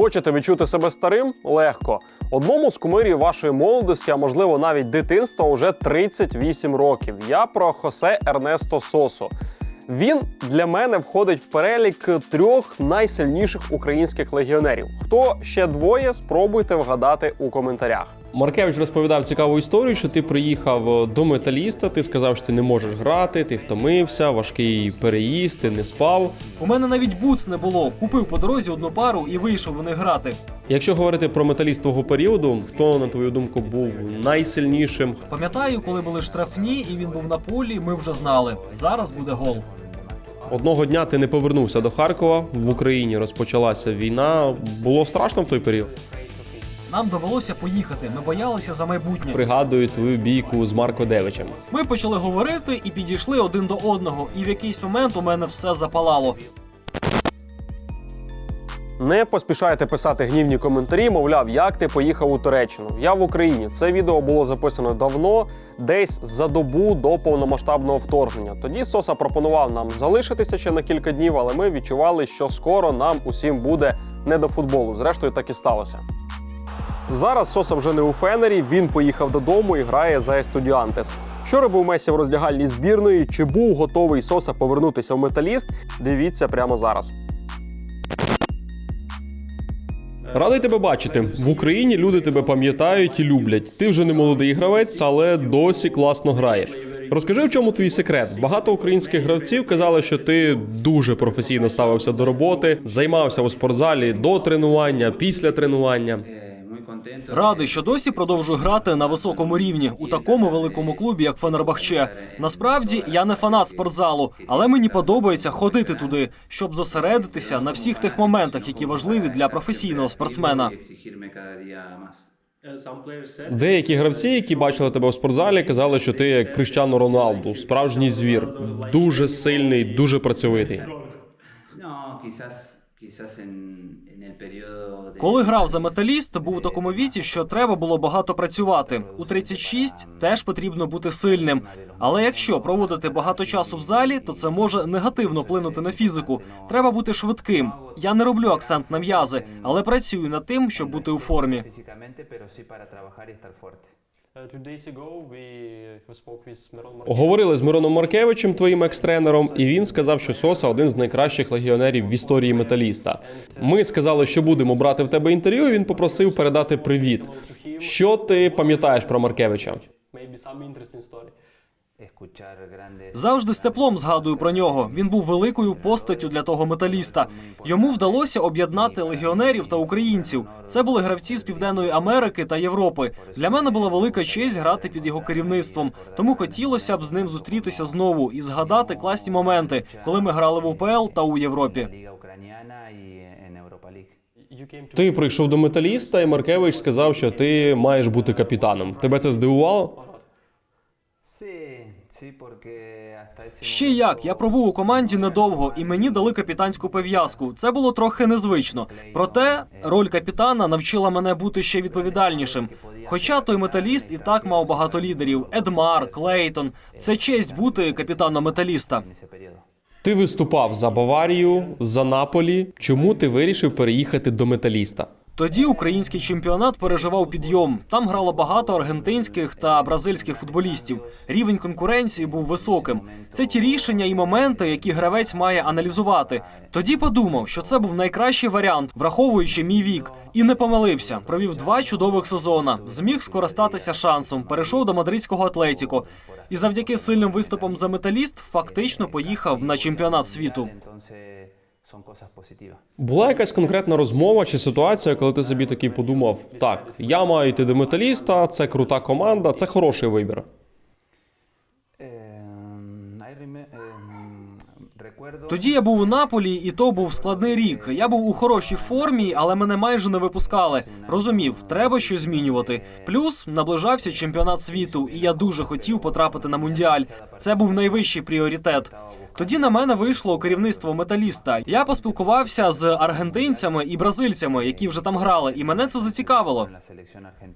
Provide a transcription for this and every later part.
Хочете відчути себе старим? Легко. Одному з кумирів вашої молодості, а можливо навіть дитинства, уже 38 років. Я про Хосе Ернесто Сосо. Він для мене входить в перелік трьох найсильніших українських легіонерів. Хто ще двоє, спробуйте вгадати у коментарях. Маркевич розповідав цікаву історію, що ти приїхав до металіста. Ти сказав, що ти не можеш грати, ти втомився, важкий переїзд, ти не спав. У мене навіть бутс не було. Купив по дорозі одну пару і вийшов них грати. Якщо говорити про металіст твого періоду, хто на твою думку був найсильнішим? Пам'ятаю, коли були штрафні, і він був на полі. Ми вже знали. Зараз буде гол. Одного дня ти не повернувся до Харкова. В Україні розпочалася війна. Було страшно в той період. Нам довелося поїхати. Ми боялися за майбутнє. Пригадую твою бійку з Марко Девичем. Ми почали говорити і підійшли один до одного. І в якийсь момент у мене все запалало. Не поспішайте писати гнівні коментарі, мовляв, як ти поїхав у Туреччину. Я в Україні. Це відео було записано давно, десь за добу до повномасштабного вторгнення. Тоді Соса пропонував нам залишитися ще на кілька днів, але ми відчували, що скоро нам усім буде не до футболу. Зрештою, так і сталося. Зараз Соса вже не у Фенері. Він поїхав додому і грає за Естудіантес. Що робив Месі в роздягальній збірної? Чи був готовий Соса повернутися в металіст? Дивіться прямо зараз. Радий тебе бачити. В Україні люди тебе пам'ятають і люблять. Ти вже не молодий гравець, але досі класно граєш. Розкажи, в чому твій секрет? Багато українських гравців казали, що ти дуже професійно ставився до роботи, займався у спортзалі до тренування, після тренування. Радий, що досі продовжую грати на високому рівні у такому великому клубі, як Фенербахче. Насправді я не фанат спортзалу, але мені подобається ходити туди, щоб зосередитися на всіх тих моментах, які важливі для професійного спортсмена. Деякі гравці, які бачили тебе у спортзалі, казали, що ти як Крищано Роналду, справжній звір, дуже сильний, дуже працьовитий. Коли грав за металіст, був у такому віці, що треба було багато працювати. У 36 теж потрібно бути сильним. Але якщо проводити багато часу в залі, то це може негативно вплинути на фізику. Треба бути швидким. Я не роблю акцент на м'язи, але працюю над тим, щоб бути у формі. Estar fuerte. Говорили з Мироном Маркевичем, твоїм екс-тренером, і він сказав, що Соса один з найкращих легіонерів в історії металіста. Ми сказали, що будемо брати в тебе інтерв'ю. і Він попросив передати привіт. Що ти пам'ятаєш про Маркевича? Завжди з теплом згадую про нього. Він був великою постаттю для того металіста. Йому вдалося об'єднати легіонерів та українців. Це були гравці з Південної Америки та Європи. Для мене була велика честь грати під його керівництвом. Тому хотілося б з ним зустрітися знову і згадати класні моменти, коли ми грали в УПЛ та у Європі. Ти прийшов до металіста, і Маркевич сказав, що ти маєш бути капітаном. Тебе це здивувало? Ще як я пробув у команді недовго, і мені дали капітанську пов'язку. Це було трохи незвично. Проте роль капітана навчила мене бути ще відповідальнішим. Хоча той металіст і так мав багато лідерів: Едмар, Клейтон. Це честь бути капітаном металіста. Ти виступав за Баварію, за Наполі. Чому ти вирішив переїхати до металіста? Тоді український чемпіонат переживав підйом. Там грало багато аргентинських та бразильських футболістів. Рівень конкуренції був високим. Це ті рішення і моменти, які гравець має аналізувати. Тоді подумав, що це був найкращий варіант, враховуючи мій вік, і не помилився. Провів два чудових сезона. Зміг скористатися шансом. Перейшов до мадридського атлетіко. І завдяки сильним виступам за металіст фактично поїхав на чемпіонат світу. Була якась конкретна розмова чи ситуація, коли ти собі такий подумав: так, я маю йти до металіста, це крута команда, це хороший вибір. Eh, recuerdo... Тоді я був у Наполі, і то був складний рік. Я був у хорошій формі, але мене майже не випускали. Розумів, треба щось змінювати. Плюс наближався чемпіонат світу, і я дуже хотів потрапити на мундіаль. Це був найвищий пріоритет. Тоді на мене вийшло керівництво металіста. Я поспілкувався з аргентинцями і бразильцями, які вже там грали, і мене це зацікавило.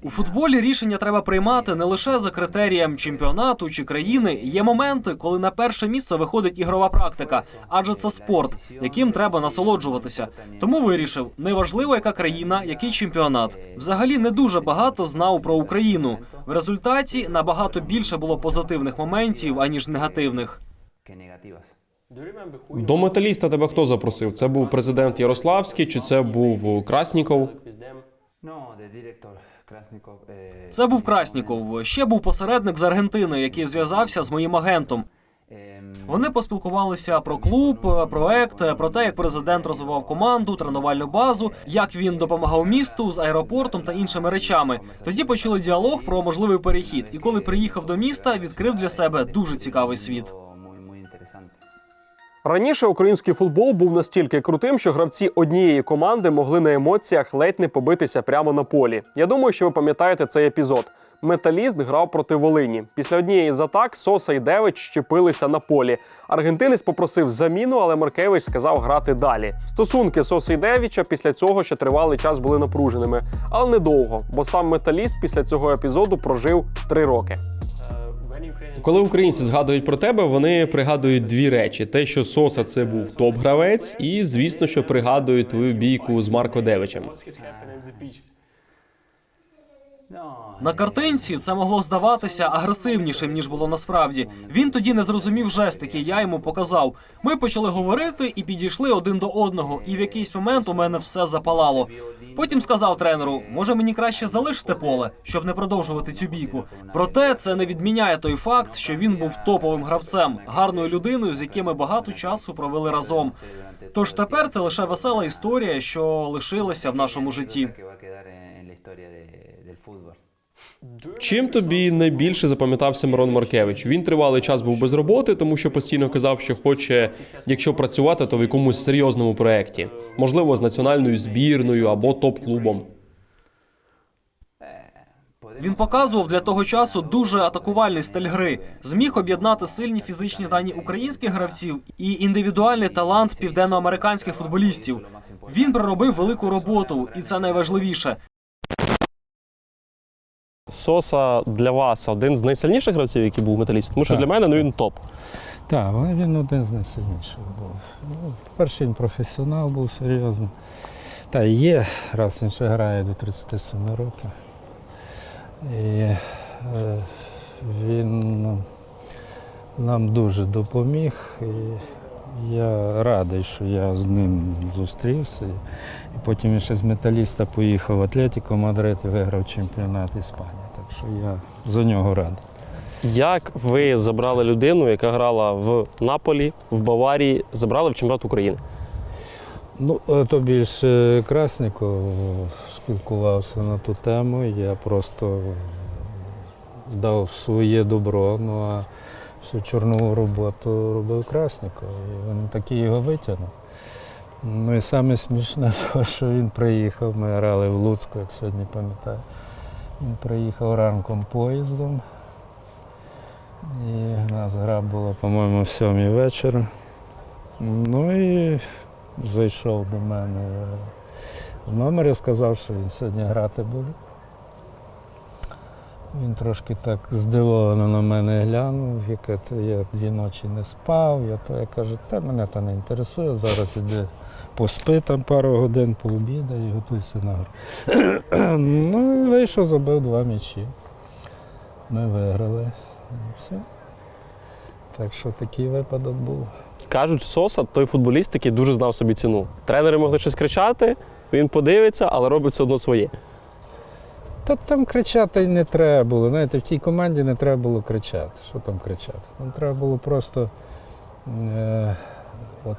У футболі рішення треба приймати не лише за критерієм чемпіонату чи країни. Є моменти, коли на перше місце виходить ігрова практика, адже це спорт, яким треба насолоджуватися. Тому вирішив, неважливо, яка країна, який чемпіонат. Взагалі не дуже багато знав про Україну. В результаті набагато більше було позитивних моментів аніж негативних. Que negativas. До металіста тебе хто запросив? Це був президент Ярославський чи це був Красніков? Це був Красніков. Ще був посередник з Аргентини, який зв'язався з моїм агентом. Вони поспілкувалися про клуб, проект, про те, як президент розвивав команду, тренувальну базу, як він допомагав місту з аеропортом та іншими речами. Тоді почали діалог про можливий перехід. І коли приїхав до міста, відкрив для себе дуже цікавий світ. Раніше український футбол був настільки крутим, що гравці однієї команди могли на емоціях ледь не побитися прямо на полі. Я думаю, що ви пам'ятаєте цей епізод. Металіст грав проти Волині. Після однієї з атак Соса і Девич щепилися на полі. Аргентинець попросив заміну, але Маркевич сказав грати далі. Стосунки Соса і Девіча після цього ще тривалий час були напруженими, але недовго, бо сам металіст після цього епізоду прожив три роки. Коли українці згадують про тебе, вони пригадують дві речі: те, що Соса це був топ-гравець, і звісно, що пригадують твою бійку з Марко Девичем. На картинці це могло здаватися агресивнішим ніж було насправді. Він тоді не зрозумів жест, який я йому показав. Ми почали говорити і підійшли один до одного, і в якийсь момент у мене все запалало. Потім сказав тренеру: може мені краще залишити поле, щоб не продовжувати цю бійку. Проте це не відміняє той факт, що він був топовим гравцем, гарною людиною, з яким ми багато часу провели разом. Тож тепер це лише весела історія, що лишилася в нашому житті. Чим тобі найбільше запам'ятався Мирон Маркевич? Він тривалий час був без роботи, тому що постійно казав, що хоче, якщо працювати, то в якомусь серйозному проєкті, можливо, з національною збірною або топ-клубом. Він показував для того часу дуже атакувальний стиль гри, зміг об'єднати сильні фізичні дані українських гравців і індивідуальний талант південноамериканських футболістів. Він проробив велику роботу, і це найважливіше. Соса для вас один з найсильніших гравців, який був металіст, тому що Так. для мене ну він топ. Так, але він один з найсильніших був. Ну, по-перше, він професіонал був серйозно. Та є, раз він ще грає до 37 років. І е, він нам дуже допоміг. І я радий, що я з ним зустрівся. І потім він ще з металіста поїхав в Атлетіко Мадрид і виграв чемпіонат Іспанії. Так що я за нього радий. Як ви забрали людину, яка грала в Наполі, в Баварії, забрали в чемпіонат України? Ну, е, тобі ж е, Красников спілкувався на ту тему. Я просто дав своє добро, ну а всю чорнову роботу робив Красников. І він такий його витягнув. Ну і саме смішне, що він приїхав, ми грали в Луцьку, як сьогодні пам'ятаю. Він приїхав ранком поїздом. І нас гра була, по-моєму, в сьомій вечора. Ну і зайшов до мене в номер і сказав, що він сьогодні грати буде. Він трошки так здивовано на мене глянув, яке я дві ночі не спав. Я то я кажу, та мене то не інтересує, зараз іди поспи там пару годин, пообідай і готуйся на гру. ну і вийшов, забив два м'ячі. Ми виграли. Все. Так що такий випадок був. Кажуть, Соса той футболіст, який дуже знав собі ціну. Тренери могли щось кричати, він подивиться, але робить все одно своє. Та там кричати не треба було. Знаєте, в тій команді не треба було кричати. Що там кричати? Там треба було просто. Е, от,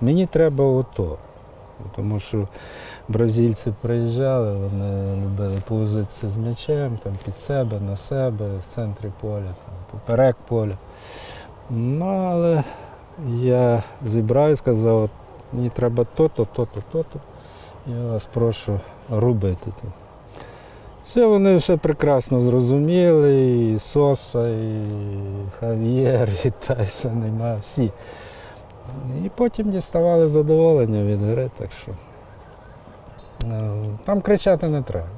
мені треба ото. Тому що бразильці приїжджали, вони любили повозитися з м'ячем там, під себе, на себе, в центрі поля, там, поперек поля. Ну, але я зібрав і сказав, мені треба то-то, то-то, то-то. Я вас прошу робити. Це». Все вони все прекрасно зрозуміли, і Соса, і Хав'єр, і Тайсон, і всі. І потім діставали задоволення від гри, так що е, там кричати не треба.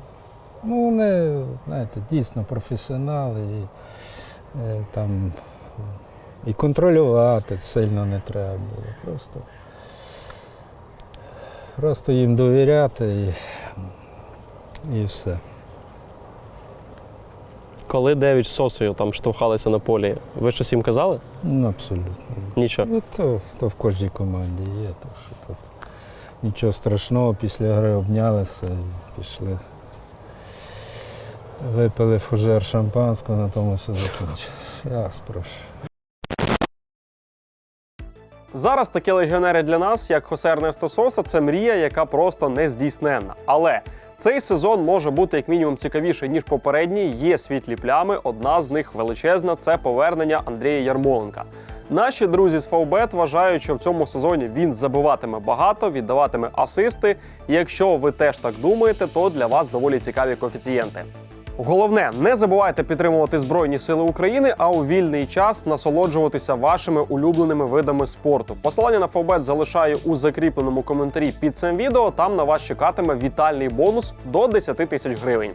Ну, вони, знаєте, дійсно професіонали і е, там і контролювати сильно не треба було. Просто, просто їм довіряти і, і все. Коли Девіч з Сосою там штовхалися на полі, ви щось їм казали? Ну, абсолютно. Нічого. Ну, то, то в кожній команді є, То, що тут нічого страшного, після гри обнялися і пішли. Випили фужер шампанського, на тому все закінчилось. Я вас прошу. Зараз такі легіонери для нас, як Хосе Ернесто Соса, це мрія, яка просто не здійсненна. Але цей сезон може бути як мінімум цікавіший ніж попередній. Є світлі плями. Одна з них величезна це повернення Андрія Ярмоленка. Наші друзі з Фавбет вважають, що в цьому сезоні він забиватиме багато, віддаватиме асисти. І якщо ви теж так думаєте, то для вас доволі цікаві коефіцієнти. Головне, не забувайте підтримувати Збройні Сили України, а у вільний час насолоджуватися вашими улюбленими видами спорту. Посилання на Фобет залишаю у закріпленому коментарі під цим відео. Там на вас чекатиме вітальний бонус до 10 тисяч гривень.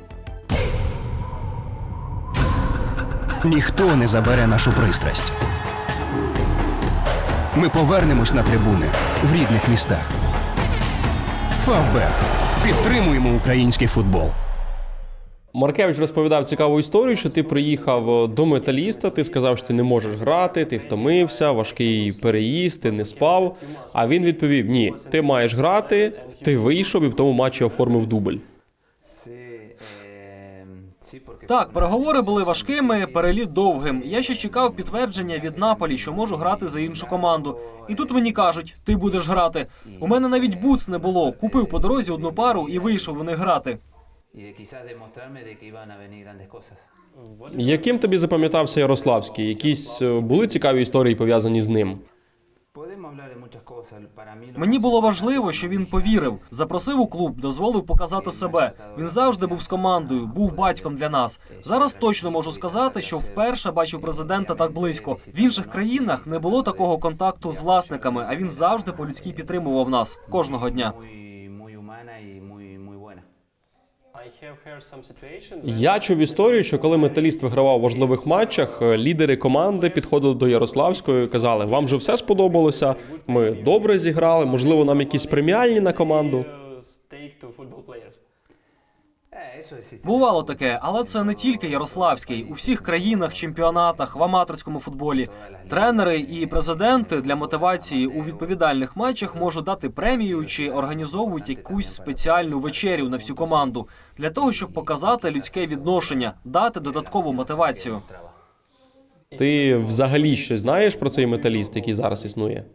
Ніхто не забере нашу пристрасть. Ми повернемось на трибуни в рідних містах. Фавбет. Підтримуємо український футбол. Маркевич розповідав цікаву історію, що ти приїхав до металіста. Ти сказав, що ти не можеш грати, ти втомився, важкий переїзд, ти не спав. А він відповів: Ні, ти маєш грати. Ти вийшов і в тому матчі оформив дубль. Так, переговори були важкими, переліт довгим. Я ще чекав підтвердження від Наполі, що можу грати за іншу команду. І тут мені кажуть, ти будеш грати. У мене навіть буц не було. Купив по дорозі одну пару і вийшов в них грати. Яким тобі запам'ятався Ярославський? Якісь е, були цікаві історії пов'язані з ним? Мені було важливо, що він повірив, запросив у клуб, дозволив показати себе. Він завжди був з командою, був батьком для нас. Зараз точно можу сказати, що вперше бачив президента так близько. В інших країнах не було такого контакту з власниками, а він завжди по-людськи підтримував нас кожного дня. Я чув історію, що коли металіст вигравав у важливих матчах, е, лідери команди підходили до Ярославської і казали: вам же все сподобалося. Ми добре зіграли. Можливо, нам якісь преміальні на команду. Бувало таке, але це не тільки Ярославський. У всіх країнах, чемпіонатах, в аматорському футболі. Тренери і президенти для мотивації у відповідальних матчах можуть дати премію чи організовують якусь спеціальну вечерю на всю команду для того, щоб показати людське відношення, дати додаткову мотивацію. Ти взагалі щось знаєш про цей металіст, який зараз існує?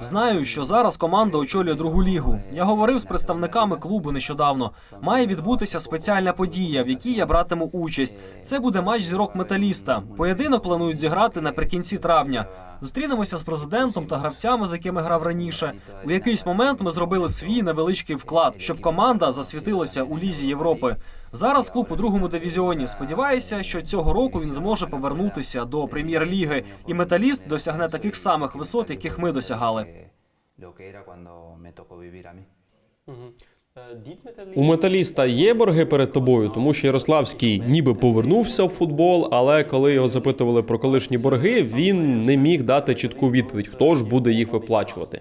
Знаю, що зараз команда очолює другу лігу. Я говорив з представниками клубу нещодавно. Має відбутися спеціальна подія, в якій я братиму участь. Це буде матч зірок металіста. Поєдинок планують зіграти наприкінці травня. Зустрінемося з президентом та гравцями, з якими грав раніше. У якийсь момент ми зробили свій невеличкий вклад, щоб команда засвітилася у лізі Європи. Зараз клуб у другому дивізіоні. Сподіваюся, що цього року він зможе повернутися до прем'єр-ліги, і металіст досягне таких самих висот, яких ми досягали. Eh. У металіста є борги перед тобою, тому що Ярославський ніби повернувся в футбол, але коли його запитували про колишні борги, він не міг дати чітку відповідь, хто ж буде їх виплачувати.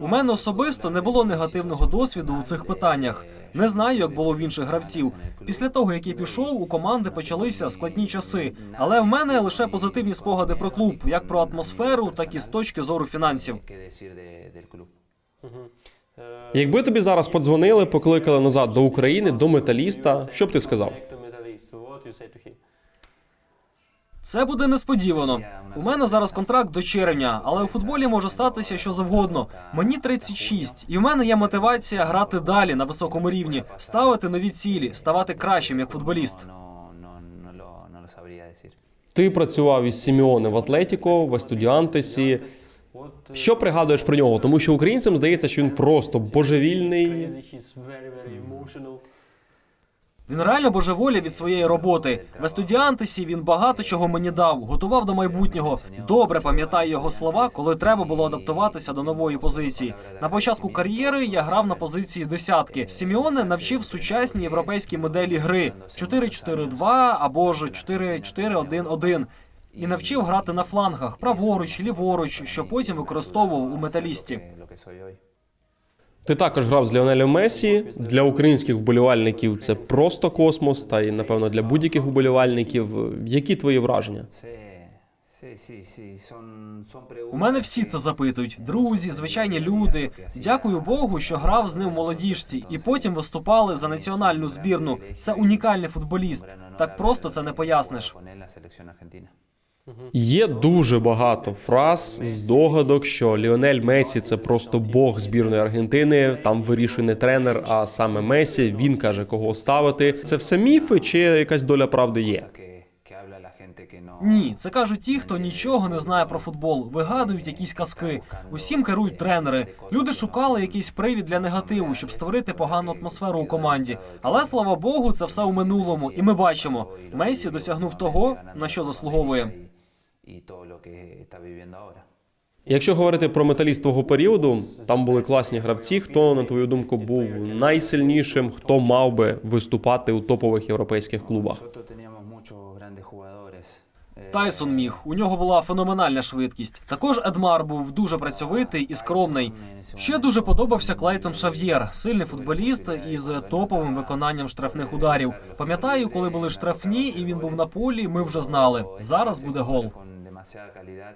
У мене особисто не було негативного досвіду у цих питаннях. Не знаю, як було в інших гравців. Після того, як я пішов, у команди почалися складні часи. Але в мене лише позитивні спогади про клуб, як про атмосферу, так і з точки зору фінансів. Якби тобі зараз подзвонили, покликали назад до України, до металіста, що б ти сказав? Це буде несподівано. У мене зараз контракт до червня, але у футболі може статися що завгодно. Мені 36, і в мене є мотивація грати далі на високому рівні, ставити нові цілі, ставати кращим як футболіст. Ти працював із Сіміоне в Атлетіко, в Естудіантесі. Що пригадуєш про нього? Тому що українцям здається, що він просто божевільний. Він реально божеволів від своєї роботи. В Естудіантесі він багато чого мені дав, готував до майбутнього. Добре пам'ятаю його слова, коли треба було адаптуватися до нової позиції. На початку кар'єри я грав на позиції десятки. Сіміоне навчив сучасні європейські моделі гри 4-4-2 або ж 4-4-1-1. І навчив грати на флангах праворуч, ліворуч, що потім використовував у металісті. Ти також грав з Ліонелем Месі. Для українських вболівальників це просто космос, та й напевно для будь-яких вболівальників. Які твої враження? У мене всі це запитують: друзі, звичайні люди. Дякую Богу, що грав з ним в молодіжці, і потім виступали за національну збірну. Це унікальний футболіст. Так просто це не поясниш. Є дуже багато фраз, здогадок, що Ліонель Месі це просто бог збірної Аргентини. Там вирішує не тренер, а саме Месі. Він каже, кого ставити. Це все міфи чи якась доля правди є? Ні, це кажуть ті, хто нічого не знає про футбол, вигадують якісь казки. Усім керують тренери. Люди шукали якийсь привід для негативу, щоб створити погану атмосферу у команді. Але слава Богу, це все у минулому, і ми бачимо, Месі досягнув того, на що заслуговує. Todo lo que está viviendo ahora. Якщо говорити про металіст твого періоду, там були класні гравці. Хто на твою думку був найсильнішим, хто мав би виступати у топових європейських клубах? Jugadores. Eh, Тайсон міг. У нього була феноменальна швидкість. Також Едмар був дуже працьовитий і скромний. Ще дуже подобався Клейтон Шав'єр, сильний футболіст із топовим виконанням штрафних ударів. Пам'ятаю, коли були штрафні, і він був на полі. Ми вже знали. Зараз буде гол. Demasiada calidad.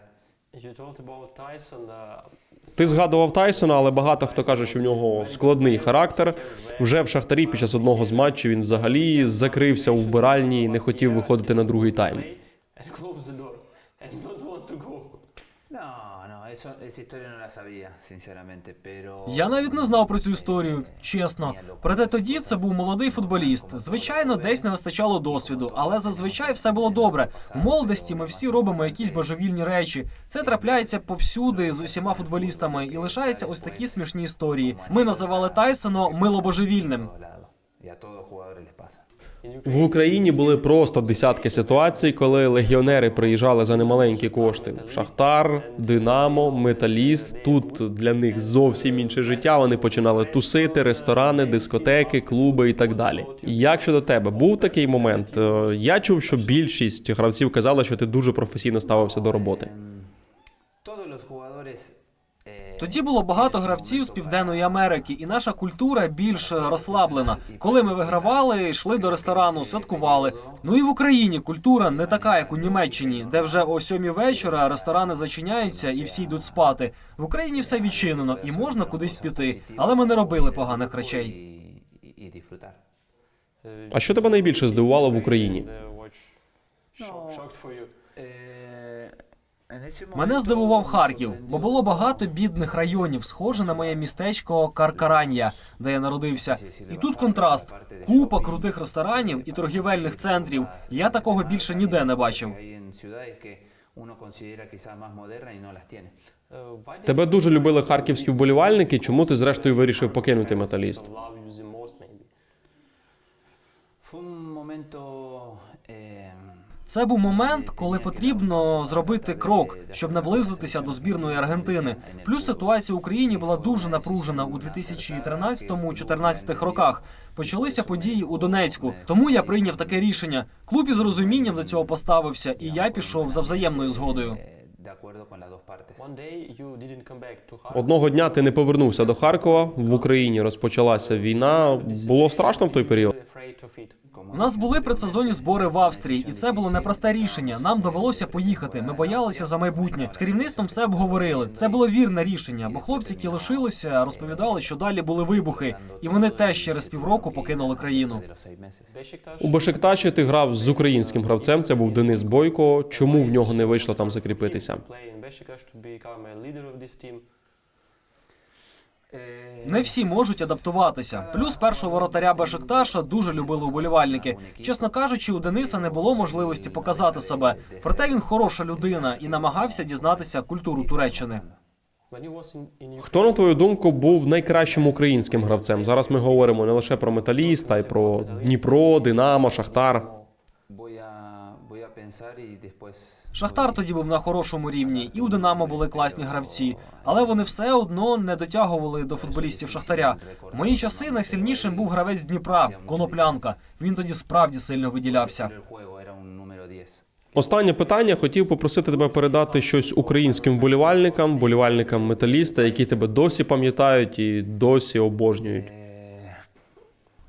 Ти згадував Тайсона, але багато хто каже, що в нього складний характер. Вже в Шахтарі під час одного з матчів він взагалі закрився у вбиральні і не хотів виходити на другий тайм. Я навіть не знав про цю історію, чесно. Проте тоді це був молодий футболіст. Звичайно, десь не вистачало досвіду, але зазвичай все було добре. У молодості ми всі робимо якісь божевільні речі. Це трапляється повсюди з усіма футболістами, і лишаються ось такі смішні історії. Ми називали Тайсона милобожевільним. todos В Україні були просто десятки ситуацій, коли легіонери приїжджали за немаленькі кошти. Шахтар, Динамо, Металіст. Тут для них зовсім інше життя. Вони починали тусити, ресторани, дискотеки, клуби і так далі. Як щодо тебе, був такий момент? Е, Я чув, що більшість гравців казали, що ти дуже професійно ставився до роботи. Тоді було багато гравців з південної Америки, і наша культура більш розслаблена. Коли ми вигравали, йшли до ресторану, святкували. Ну і в Україні культура не така, як у Німеччині, де вже о сьомій вечора ресторани зачиняються і всі йдуть спати. В Україні все відчинено і можна кудись піти, але ми не робили поганих речей. А що тебе найбільше здивувало в Україні? Мене здивував Харків, бо було багато бідних районів, схоже на моє містечко Каркаранія, де я народився. І тут контраст: купа крутих ресторанів і торгівельних центрів. Я такого більше ніде не бачив. Тебе дуже любили харківські вболівальники. Чому ти зрештою вирішив покинути металіст? Це був момент, коли потрібно зробити крок, щоб наблизитися до збірної Аргентини. Плюс ситуація в Україні була дуже напружена у 2013-2014 роках. Почалися події у Донецьку. Тому я прийняв таке рішення. Клуб із розумінням до цього поставився, і я пішов за взаємною згодою. Одного дня ти не повернувся до Харкова. В Україні розпочалася війна. Було страшно в той період. У нас були предсезонні збори в Австрії, і це було непросте рішення. Нам довелося поїхати. Ми боялися за майбутнє. З керівництвом все обговорили. Це було вірне рішення, бо хлопці, які лишилися, розповідали, що далі були вибухи, і вони теж через півроку покинули країну. У Бешикташі ти грав з українським гравцем. Це був Денис Бойко. Чому в нього не вийшло там закріпитися? Не всі можуть адаптуватися. Плюс першого воротаря Бешикташа дуже любили уболівальники. Чесно кажучи, у Дениса не було можливості показати себе. Проте він хороша людина і намагався дізнатися культуру Туреччини. Хто на твою думку був найкращим українським гравцем? Зараз ми говоримо не лише про металіст, а й про Дніпро, Динамо, Шахтар. Шахтар тоді був на хорошому рівні, і у Динамо були класні гравці, але вони все одно не дотягували до футболістів Шахтаря. В мої часи найсильнішим був гравець Дніпра Коноплянка. Він тоді справді сильно виділявся. El juego era un número 10. Останнє питання. Хотів попросити тебе передати щось українським вболівальникам, вболівальникам металіста, які тебе досі пам'ятають і досі обожнюють.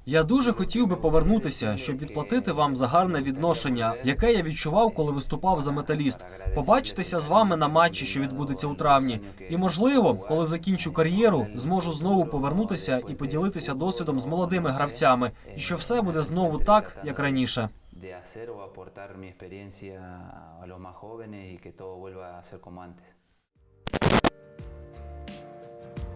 Я дуже хотів би повернутися, щоб відплатити вам за гарне відношення, яке я відчував, коли виступав за металіст. Побачитися з вами на матчі, що відбудеться у травні. І можливо, коли закінчу кар'єру, зможу знову повернутися і поділитися досвідом з молодими гравцями, і що все буде знову так, як раніше.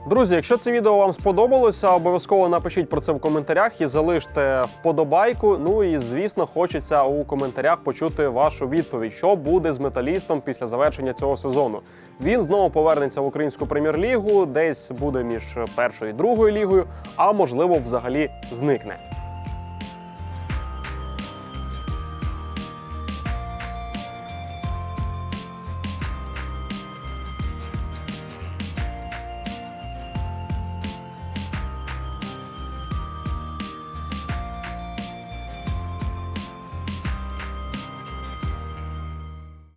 Друзі, якщо це відео вам сподобалося, обов'язково напишіть про це в коментарях і залиште вподобайку. Ну і звісно, хочеться у коментарях почути вашу відповідь, що буде з металістом після завершення цього сезону. Він знову повернеться в українську прем'єр-лігу, десь буде між першою і другою лігою, а можливо, взагалі зникне.